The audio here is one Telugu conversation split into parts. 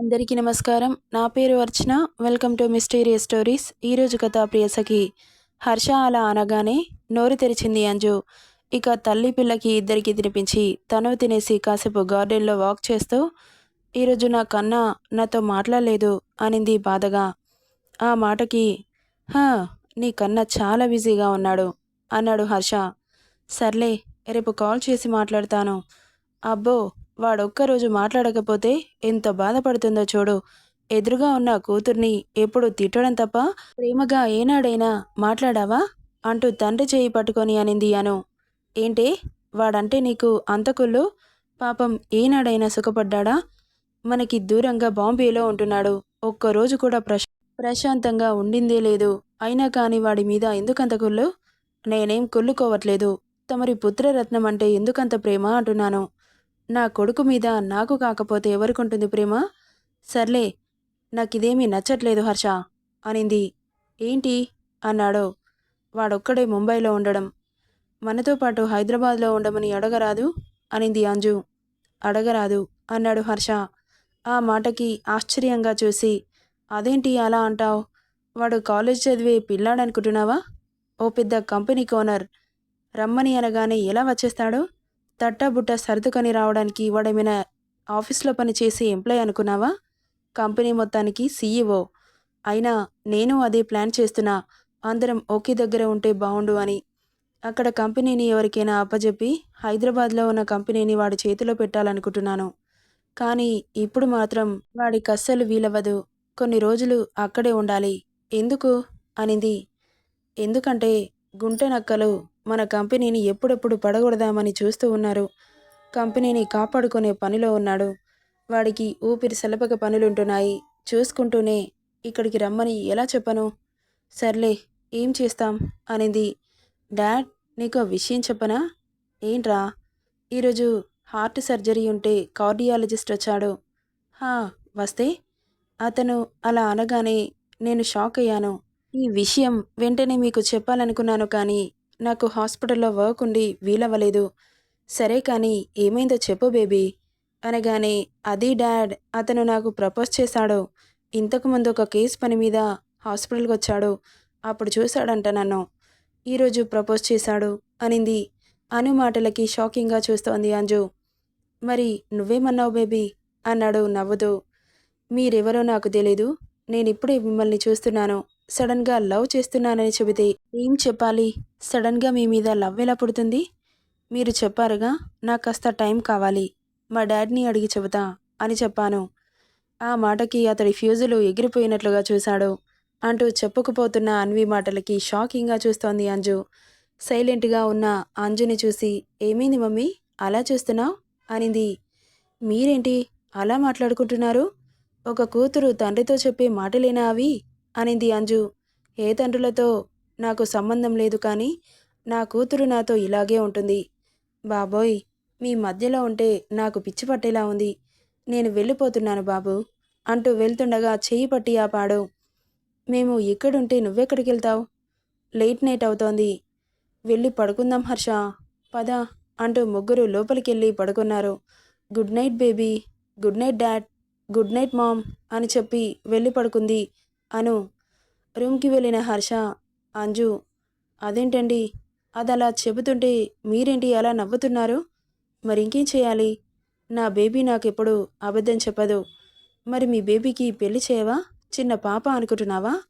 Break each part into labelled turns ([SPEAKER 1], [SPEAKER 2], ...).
[SPEAKER 1] అందరికీ నమస్కారం. నా పేరు Archana. Welcome to mysterious stories. ఈరోజు కథ ప్రియసఖి హర్ష అలా అనగానే నోరు తెరిచింది అంజు. ఇక తల్లి పిల్లకి ఇద్దరికి తినిపించి తను తినేసి కాసేపు గార్డెన్లో వాక్ చేస్తూ ఈరోజు నా కన్నా నాతో మాట్లాడలేదు అనింది బాధగా. ఆ మాటకి హా నీ కన్నా చాలా బిజీగా ఉన్నాడు అన్నాడు హర్ష. సర్లే రేపు కాల్ చేసి మాట్లాడతాను. అబ్బో వాడొక్కరోజు మాట్లాడకపోతే ఎంత బాధపడుతుందో చూడు. ఎదురుగా ఉన్న కూతుర్ని ఎప్పుడు తిట్టడం తప్ప ప్రేమగా ఏనాడైనా మాట్లాడావా? అంటూ తండ్రి చేయి పట్టుకొని అనింది అను. ఏంటి? వాడంటే నీకు అంతకుళ్ళు పాపం ఏనాడైనా సుఖపడ్డాడా? మనకి దూరంగా బాంబేలో ఉంటున్నాడు. ఒక్కరోజు కూడా ప్రశ్ ప్రశాంతంగా ఉండిందే లేదు. అయినా కానీ వాడి మీద ఎందుకంత కుళ్ళు? నేనేం కుళ్ళుకోవట్లేదు. తమరి పుత్రరత్నం అంటే ఎందుకంత ప్రేమ? అంటున్నాను. నా కొడుకు మీద నాకు కాకపోతే ఎవరికుంటుంది ప్రేమ? సర్లే నాకిదేమీ నచ్చట్లేదు హర్ష అనింది. ఏంటి? అన్నాడు. వాడొక్కడే ముంబైలో ఉండడం. మనతో పాటు హైదరాబాద్లో ఉండమని అడగరాదు? అనింది అంజు. అడగరాదు అన్నాడు హర్ష. ఆ మాటకి ఆశ్చర్యంగా చూసి అదేంటి అలా అంటావు? వాడు కాలేజ్ చదివే పిల్లాడనుకుంటున్నావా? ఓ పెద్ద కంపెనీ కోనర్. రమ్మని అనగానే ఎలా వచ్చేస్తాడో? తట్టబుట్ట సర్దుకొని రావడానికి వాడేమైనా ఆఫీస్లో పనిచేసే ఎంప్లాయ్ అనుకున్నావా? కంపెనీ మొత్తానికి సీఈఓ. అయినా నేను అదే ప్లాన్ చేస్తున్నా. అందరం ఒకే దగ్గర ఉంటే బాగుండు అని. అక్కడ కంపెనీని ఎవరికైనా అప్పజెప్పి హైదరాబాద్లో ఉన్న కంపెనీని వాడి చేతిలో పెట్టాలనుకుంటున్నాను. కానీ ఇప్పుడు మాత్రం వాడి కస్సలు వీలవ్వదు. కొన్ని రోజులు అక్కడే ఉండాలి. ఎందుకు? అనింది. ఎందుకంటే గుంటె నక్కలు మన కంపెనీని ఎప్పుడెప్పుడు పడగొడదామని చూస్తూ ఉన్నారు. కంపెనీని కాపాడుకునే పనిలో ఉన్నాడు. వాడికి ఊపిరి సెలపక పనులుంటున్నాయి. చూసుకుంటూనే ఇక్కడికి రమ్మని ఎలా చెప్పను? సర్లే ఏం చేస్తాం? అనింది. డాడ్ నీకు విషయం చెప్పనా? ఏంట్రా? ఈరోజు హార్ట్ సర్జరీ ఉంటే కార్డియాలజిస్ట్ వచ్చాడు. హా వస్తే? అతను అలా అనగానే నేను షాక్ అయ్యాను. ఈ విషయం వెంటనే మీకు చెప్పాలనుకున్నాను కానీ నాకు హాస్పిటల్లో వర్క్ ఉండి వీలవ్వలేదు. సరే కానీ ఏమైందో చెప్పు బేబీ అనగానే అది డాడ్ అతను నాకు ప్రపోజ్ చేశాడు. ఇంతకుముందు ఒక కేసు పని మీద హాస్పిటల్కి వచ్చాడు. అప్పుడు చూశాడంట నన్ను. ఈరోజు ప్రపోజ్ చేశాడు అనింది. అను మాటలకి షాకింగ్గా చూస్తోంది అంజు. మరి నువ్వేమన్నావు బేబీ? అన్నాడు నవ్వుతూ. మీరెవరో నాకు తెలీదు. నేనిప్పుడే మిమ్మల్ని చూస్తున్నాను. సడన్గా లవ్ చేస్తున్నానని చెబితే ఏం చెప్పాలి? సడన్గా మీ మీద లవ్ ఎలా పుడుతుంది? మీరు చెప్పారుగా నాకు కాస్త టైం కావాలి మా డాడీని అడిగి చెబుతా అని చెప్పాను. ఆ మాటకి అతడి ఫ్యూజులు ఎగిరిపోయినట్లుగా చూశాడు. అంటూ చెప్పుకుపోతున్న అన్వి మాటలకి షాకింగ్గా చూస్తోంది అంజు. సైలెంట్గా ఉన్న అంజుని చూసి ఏమైంది మమ్మీ? అలా చూస్తున్నావు? అనింది. మీరేంటి? అలా మాట్లాడుకుంటున్నారు? ఒక కూతురు తండ్రితో చెప్పే మాటలేనా అవి? అనింది అంజు. ఏ తండ్రులతో నాకు సంబంధం లేదు కానీ నా కూతురు నాతో ఇలాగే ఉంటుంది. బాబోయ్ మీ మధ్యలో ఉంటే నాకు పిచ్చి పట్టేలా ఉంది. నేను వెళ్ళిపోతున్నాను బాబు అంటూ వెళ్తుండగా చెయ్యి పట్టి ఆపాడు మేము ఇక్కడుంటే నువ్వెక్కడికి వెళ్తావు లేట్ నైట్ అవుతోంది. వెళ్ళి పడుకుందాం హర్ష. పద అంటూ ముగ్గురు లోపలికెళ్ళి పడుకున్నారు. Good night baby good night dad good night mom అని చెప్పి వెళ్ళి పడుకుంది. అను. రూమ్కి వెళ్ళిన హర్ష అంజు అదేంటండి? అది అలా చెబుతుంటే మీరేంటి అలా నవ్వుతున్నారు? మరి ఇంకేం చేయాలి? నా బేబీ నాకెప్పుడు అబద్ధం చెప్పదు. మరి మీ బేబీకి పెళ్ళి చేయవా? చిన్న పాప అనుకుంటున్నావా?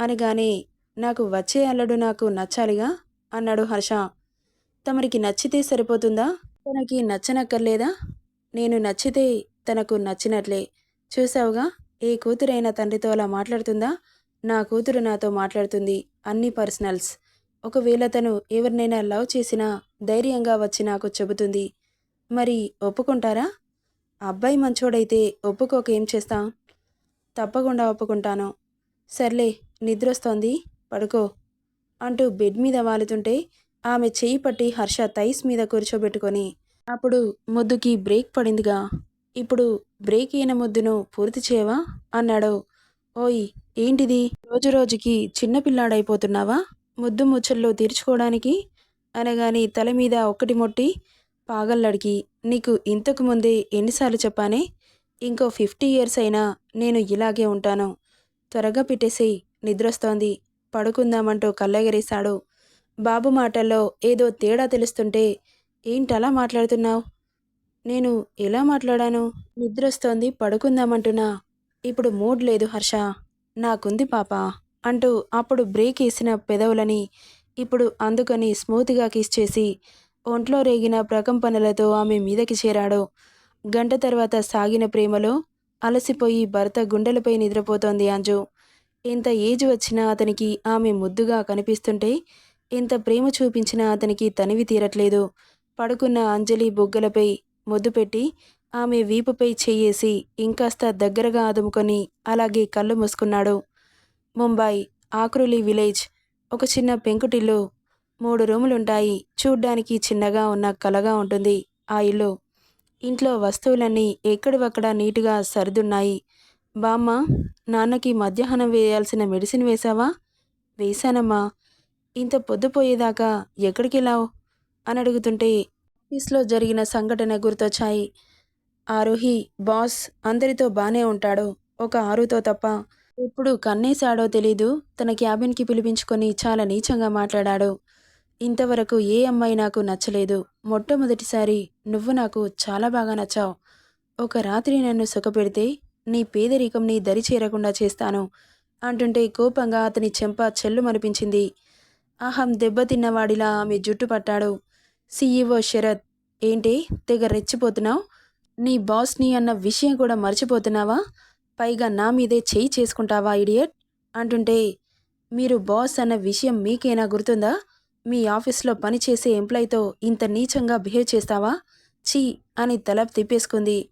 [SPEAKER 1] అనగానే నాకు వచ్చే అల్లుడు నాకు నచ్చాలిగా? అన్నాడు హర్ష. తమరికి నచ్చితే సరిపోతుందా? తనకి నచ్చనక్కర్లేదా? నేను నచ్చితే తనకు నచ్చినట్లే. చూసావుగా? ఏ కూతురైనా తండ్రితో అలా మాట్లాడుతుందా? నా కూతురు నాతో మాట్లాడుతుంది అన్ని పర్సనల్స్. ఒకవేళ తను ఎవరినైనా లవ్ చేసినా ధైర్యంగా వచ్చి నాకు చెబుతుంది. మరి ఒప్పుకుంటారా? అబ్బాయి మంచోడైతే ఒప్పుకోక ఏం చేస్తాం? తప్పకుండా ఒప్పుకుంటాను. సర్లే నిద్రొస్తోంది పడుకో అంటూ బెడ్ మీద వాలుతుంటే ఆమె చేయి పట్టి హర్ష తైస్ మీద కూర్చోబెట్టుకొని అప్పుడు ముద్దుకి బ్రేక్ పడిందిగా. ఇప్పుడు బ్రేక్ అయిన ముద్దును పూర్తి చేయవా? అన్నాడు. ఓయ్ ఏంటిది? రోజు రోజుకి చిన్నపిల్లాడైపోతున్నావా ముద్దు ముచ్చల్లో తీర్చుకోవడానికి? అనగాని తల మీద ఒక్కటి మొట్టి పాగల్లడికి నీకు ఇంతకు ముందే ఎన్నిసార్లు చెప్పానే? ఇంకో ఫిఫ్టీ ఇయర్స్ అయినా నేను ఇలాగే ఉంటాను. త్వరగా పెట్టేసి నిద్రొస్తోంది. పడుకుందామంటూ కళ్ళెగరేశాడు. బాబు మాటల్లో ఏదో తేడా తెలుస్తుంటే ఏంటలా మాట్లాడుతున్నావు? నేను ఎలా మాట్లాడాను? నిద్రొస్తోంది పడుకుందామంటున్నా. ఇప్పుడు మూడ్ లేదు హర్ష. నాకుంది పాప అంటూ అప్పుడు బ్రేక్ వేసిన పెదవులని ఇప్పుడు అందుకని స్మూత్గా కిస్ చేసి ఒంట్లో రేగిన ప్రకంపనలతో ఆమె మీదకి చేరాడు. గంట తర్వాత సాగిన ప్రేమలో అలసిపోయి భర్త గుండెలపై నిద్రపోతోంది అంజు. ఎంత ఏజ్ వచ్చినా అతనికి ఆమె ముద్దుగా కనిపిస్తుంటే ఎంత ప్రేమ చూపించినా అతనికి తనివి తీరట్లేదు. పడుకున్న అంజలి బుగ్గలపై ముద్దు పెట్టి ఆమె వీపుపై చెయ్యేసి ఇంకాస్త దగ్గరగా అదుముకొని అలాగే కళ్ళు మూసుకున్నాడు. ముంబై ఆక్రులి విలేజ్ ఒక చిన్న పెంకుటిల్లు మూడు రూములుంటాయి. చూడ్డానికి చిన్నగా ఉన్న కలగా ఉంటుంది ఆ ఇల్లు. ఇంట్లో వస్తువులన్నీ ఎక్కడివక్కడ నీటుగా సర్దున్నాయి. బామ్మ నాన్నకి మధ్యాహ్నం వేయాల్సిన మెడిసిన్ వేశావా? వేశానమ్మా. ఇంత పొద్దుపోయేదాకా ఎక్కడికి వెళ్ళావు అని అడుగుతుంటే ఆఫీస్లో జరిగిన సంఘటన గుర్తొచ్చాయి. ఆరోహి బాస్ అందరితో బానే ఉంటాడు. ఒక ఆరుతో తప్ప ఎప్పుడు కన్నేశాడో తెలీదు. తన క్యాబిన్కి పిలిపించుకొని చాలా నీచంగా మాట్లాడాడు. ఇంతవరకు ఏ అమ్మాయి నాకు నచ్చలేదు. మొట్టమొదటిసారి నువ్వు నాకు చాలా బాగా నచ్చావు. ఒక రాత్రి నన్ను సుఖపెడితే నీ పేదరికం నీ దరి చేరకుండా చేస్తాను అంటుంటే కోపంగా అతని చెంప చెల్లు మనిపించింది అహం దెబ్బతిన్నవాడిలా ఆమె జుట్టు పట్టాడు. సీఈఓ శరత్ ఏంటి? తెగ రెచ్చిపోతున్నావు? నీ బాస్ని అన్న విషయం కూడా మర్చిపోతున్నావా? పైగా నా మీదే చేయి చేసుకుంటావా ఇడియట్? అంటుంటే మీరు బాస్ అన్న విషయం మీకేనా గుర్తుందా? మీ ఆఫీస్లో పనిచేసే ఎంప్లాయ్తో ఇంత నీచంగా బిహేవ్ చేస్తావా? చీ అని తల తిప్పేసుకుంది.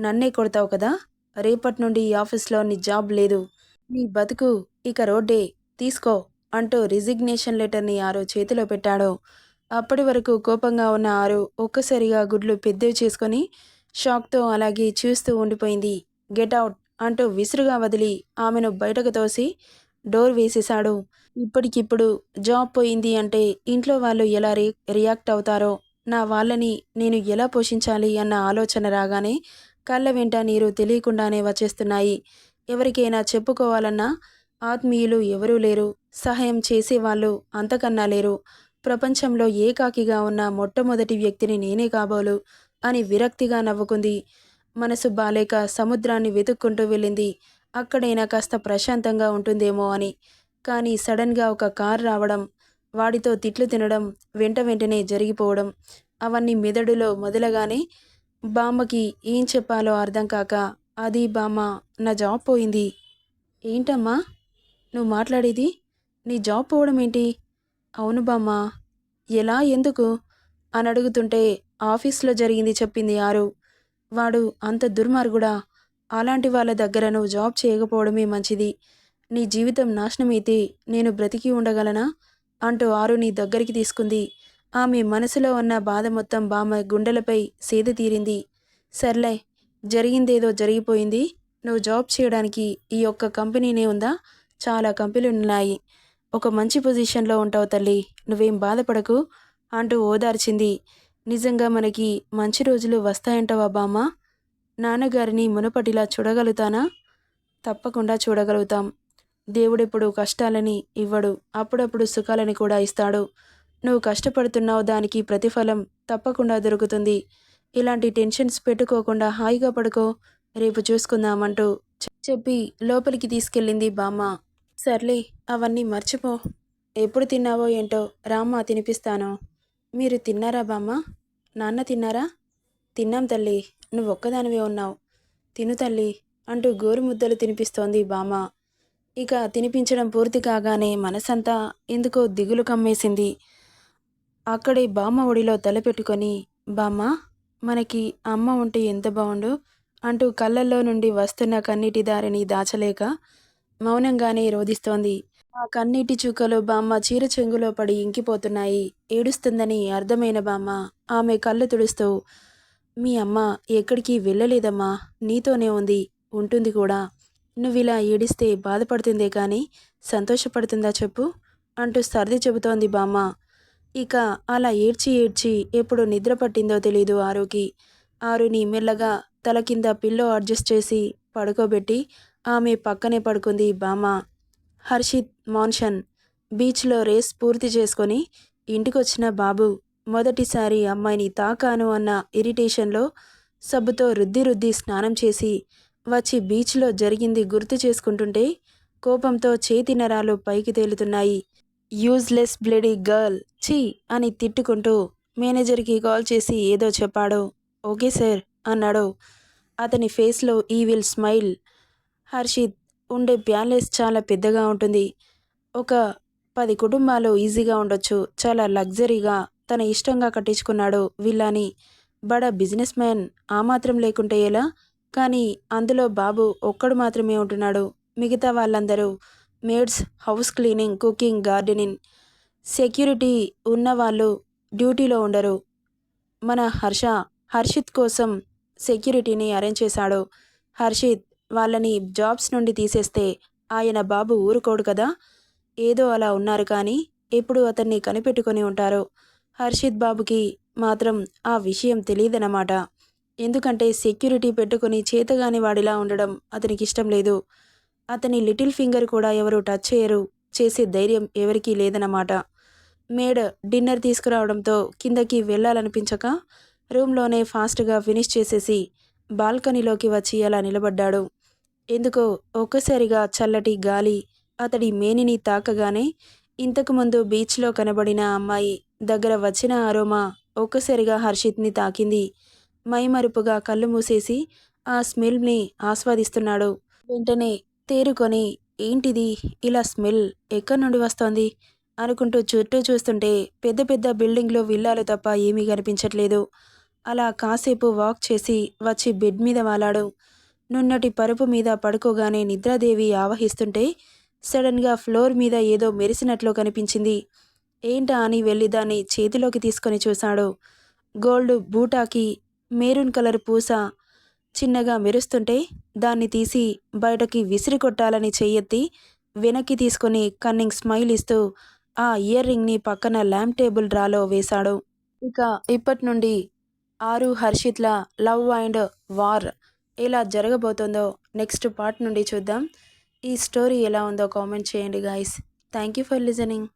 [SPEAKER 1] నన్నే కొడతావు కదా? రేపటి నుండి ఈ ఆఫీస్లో నీ జాబ్ లేదు. నీ బతుకు ఇక రోడ్డే. తీసుకో అంటూ రిజిగ్నేషన్ లెటర్ని ఆరో చేతిలో పెట్టాడు. అప్పటి వరకు కోపంగా ఉన్న ఆరు ఒక్కసారిగా గుడ్లు పెద్దవి చేసుకొని షాక్తో అలాగే చూస్తూ ఉండిపోయింది. గెట్ అవుట్ అంటూ విసురుగా వదిలి ఆమెను బయటకు తోసి డోర్ వేసేశాడు. ఇప్పటికిప్పుడు జాబ్ పోయింది అంటే ఇంట్లో వాళ్ళు ఎలా రి రియాక్ట్ అవుతారో నా వాళ్ళని నేను ఎలా పోషించాలి అన్న ఆలోచన రాగానే కళ్ళ వెంట నీరు తెలియకుండానే వచ్చేస్తున్నాయి. ఎవరికైనా చెప్పుకోవాలన్నా ఆత్మీయులు ఎవరూ లేరు. సహాయం చేసేవాళ్ళు అంతకన్నా లేరు. ప్రపంచంలో ఏకాకిగా ఉన్న మొట్టమొదటి వ్యక్తిని నేనే కాబోలు అని విరక్తిగా నవ్వుకుంది. మనసు బాలేక సముద్రాన్ని వెతుక్కుంటూ వెళ్ళింది. అక్కడైనా కాస్త ప్రశాంతంగా ఉంటుందేమో అని. కానీ సడన్గా ఒక కార్ రావడం వాడితో తిట్లు తినడం వెంట వెంటనే జరిగిపోవడం అవన్నీ మెదడులో మొదలగానే బామ్మకి ఏం చెప్పాలో అర్థం కాక అది బామ్మ నా జాబ్ పోయింది. ఏంటమ్మా? నువ్వు మాట్లాడేది? నీ జాబ్ పోవడం ఏంటి? అవును బామ్మ. ఎలా ఎందుకు? అని అడుగుతుంటే ఆఫీస్లో జరిగింది చెప్పింది ఆరు. వాడు అంత దుర్మార్గుడా? అలాంటి వాళ్ళ దగ్గర నువ్వు జాబ్ చేయకపోవడమే మంచిది. నీ జీవితం నాశనమైతే నేను బ్రతికి ఉండగలనా? అంటూ ఆరు నీ దగ్గరికి తీసుకుంది. ఆమె మనసులో ఉన్న బాధ మొత్తం బామ్మ గుండెలపై సేద తీరింది. సర్లే జరిగిందేదో జరిగిపోయింది. నువ్వు జాబ్ చేయడానికి ఈ ఒక్క కంపెనీనే ఉందా? చాలా కంపెనీలు ఉన్నాయి ఒక మంచి పొజిషన్లో ఉంటావు తల్లి. నువ్వేం బాధపడకు అంటూ ఓదార్చింది. నిజంగా మనకి మంచి రోజులు వస్తాయంటావా బామ్మ? నాన్నగారిని మునపటిలా చూడగలుగుతానా? తప్పకుండా చూడగలుగుతాం. దేవుడెప్పుడు కష్టాలని ఇవ్వడు. అప్పుడప్పుడు సుఖాలని కూడా ఇస్తాడు. నువ్వు కష్టపడుతున్నావు దానికి ప్రతిఫలం తప్పకుండా దొరుకుతుంది. ఇలాంటి టెన్షన్స్ పెట్టుకోకుండా హాయిగా పడుకో. రేపు చూసుకుందామంటూ చెప్పి లోపలికి తీసుకెళ్ళింది బామ్మ. సర్లే అవన్నీ మర్చిపో. ఎప్పుడు తిన్నావో ఏంటో రామ్మ తినిపిస్తాను. మీరు తిన్నారా బామ్మ? నాన్న తిన్నారా? తిన్నాం తల్లి నువ్వు ఒక్కదానివే ఉన్నావు. తిను తల్లి అంటూ గోరు ముద్దలు తినిపిస్తోంది బామ్మ. ఇక తినిపించడం పూర్తి కాగానే మనసంతా ఎందుకో దిగులు కమ్మేసింది. అక్కడే బామ్మ ఒడిలో తలపెట్టుకొని బామ్మ మనకి అమ్మ ఉంటే ఎంత బాగుండు అంటూ కళ్ళల్లో నుండి వస్తున్న కన్నీటి దారిని దాచలేక మౌనంగానే రోధిస్తోంది. ఆ కన్నీటి చుక్కలు బామ్మ చీర చెంగులో పడి ఇంకిపోతున్నాయి. ఏడుస్తుందని అర్థమైన బామ్మ ఆమె కళ్ళు తుడుస్తూ మీ అమ్మ ఎక్కడికి వెళ్ళలేదమ్మా నీతోనే ఉంది ఉంటుంది కూడా. నువ్విలా ఏడిస్తే బాధపడుతుందే కానీ సంతోషపడుతుందా చెప్పు అంటూ సర్ది చెబుతోంది బామ్మ. ఇక అలా ఏడ్చి ఏడ్చి ఎప్పుడు నిద్ర పట్టిందో తెలీదు ఆరుకి. ఆరుని మెల్లగా తల కింద పిల్లో అడ్జస్ట్ చేసి పడుకోబెట్టి ఆమె పక్కనే పడుకుంది బామ హర్షిత్ మాన్షన్ బీచ్లో రేస్ పూర్తి చేసుకొని ఇంటికొచ్చిన బాబు మొదటిసారి అమ్మాయిని తాకాను అన్న ఇరిటేషన్లో సబ్బుతో రుద్ది రుద్ది స్నానం చేసి వచ్చి బీచ్లో జరిగింది గుర్తు చేసుకుంటుంటే కోపంతో చేతి నరాలు పైకి తేలుతున్నాయి. యూజ్లెస్ బ్లడీ గర్ల్ చీ అని తిట్టుకుంటూ మేనేజర్కి కాల్ చేసి ఏదో చెప్పాడో. ఓకే సార్ అన్నాడు. అతని ఫేస్లో ఈవిల్ స్మైల్ హర్షిత్ ఉండే ప్యాలెస్ చాలా పెద్దగా ఉంటుంది. ఒక పది కుటుంబాలు ఈజీగా ఉండొచ్చు. చాలా లగ్జరీగా తన ఇష్టంగా కట్టించుకున్నాడు విల్లాని. బడా బిజినెస్ మ్యాన్ ఆ మాత్రం లేకుంటే ఎలా? కానీ అందులో బాబు ఒక్కడు మాత్రమే ఉంటున్నాడు. మిగతా వాళ్ళందరూ maids house cleaning cooking gardening security ఉన్నవాళ్ళు డ్యూటీలో ఉండరు. మన హర్ష హర్షిత్ కోసం సెక్యూరిటీని అరేంజ్ చేశాడు. హర్షిత్ వాళ్ళని జాబ్స్ నుండి తీసేస్తే ఆయన బాబు ఊరుకోడు కదా? ఏదో అలా ఉన్నారు కానీ ఎప్పుడు అతన్ని కనిపెట్టుకొని ఉంటారో? హర్షిత్ బాబుకి మాత్రం ఆ విషయం తెలియదన్నమాట ఎందుకంటే సెక్యూరిటీ పెట్టుకుని చేతగాని వాడిలా ఉండడం అతనికి ఇష్టం లేదు. అతని లిటిల్ ఫింగర్ కూడా ఎవరు టచ్ చేయరు చేసే ధైర్యం ఎవరికీ లేదన్నమాట. మేడ్ డిన్నర్ తీసుకురావడంతో కిందకి వెళ్ళాలనిపించక రూమ్లోనే ఫాస్ట్గా ఫినిష్ చేసేసి బాల్కనీలోకి వచ్చి అలా నిలబడ్డాడు. ఎందుకో ఒక్కసారిగా చల్లటి గాలి అతడి మేనిని తాకగానే ఇంతకుముందు బీచ్లో కనబడిన అమ్మాయి దగ్గర వచ్చిన అరోమా ఒక్కసారిగా హర్షిత్ని తాకింది. మైమరుపుగా కళ్ళు మూసేసి ఆ స్మెల్ని ఆస్వాదిస్తున్నాడు. వెంటనే తేరుకొని ఏంటిది? ఇలా స్మెల్ ఎక్కడి నుండి వస్తోంది? అనుకుంటూ చుట్టూ చూస్తుంటే పెద్ద పెద్ద బిల్డింగ్లో విల్లాలు తప్ప ఏమీ కనిపించట్లేదు. అలా కాసేపు వాక్ చేసి వచ్చి బెడ్ మీద వాలాడు. నున్నటి పరుపు మీద పడుకోగానే నిద్రాదేవి ఆవహిస్తుంటే సడన్గా ఫ్లోర్ మీద ఏదో మెరిసినట్లు కనిపించింది. ఏంటా అని వెళ్ళి దాన్ని చేతిలోకి తీసుకొని చూశాడు. గోల్డ్ బూటాకి మెరూన్ కలర్ పూస చిన్నగా మెరుస్తుంటే దాన్ని తీసి బయటకి విసిరి కొట్టాలని చెయ్యెత్తి వెనక్కి తీసుకొని కన్నింగ్ స్మైల్ ఇస్తూ ఆ ఇయర్ రింగ్ని పక్కన ల్యాంప్ టేబుల్ డ్రాలో వేశాడు. ఇక ఇప్పటి నుండి ఆరు హర్షిత్ల లవ్ అండ్ వార్ ఎలా జరగబోతుందో నెక్స్ట్ పార్ట్ నుండి చూద్దాం. ఈ స్టోరీ ఎలా ఉందో కామెంట్ చేయండి guys thank you for listening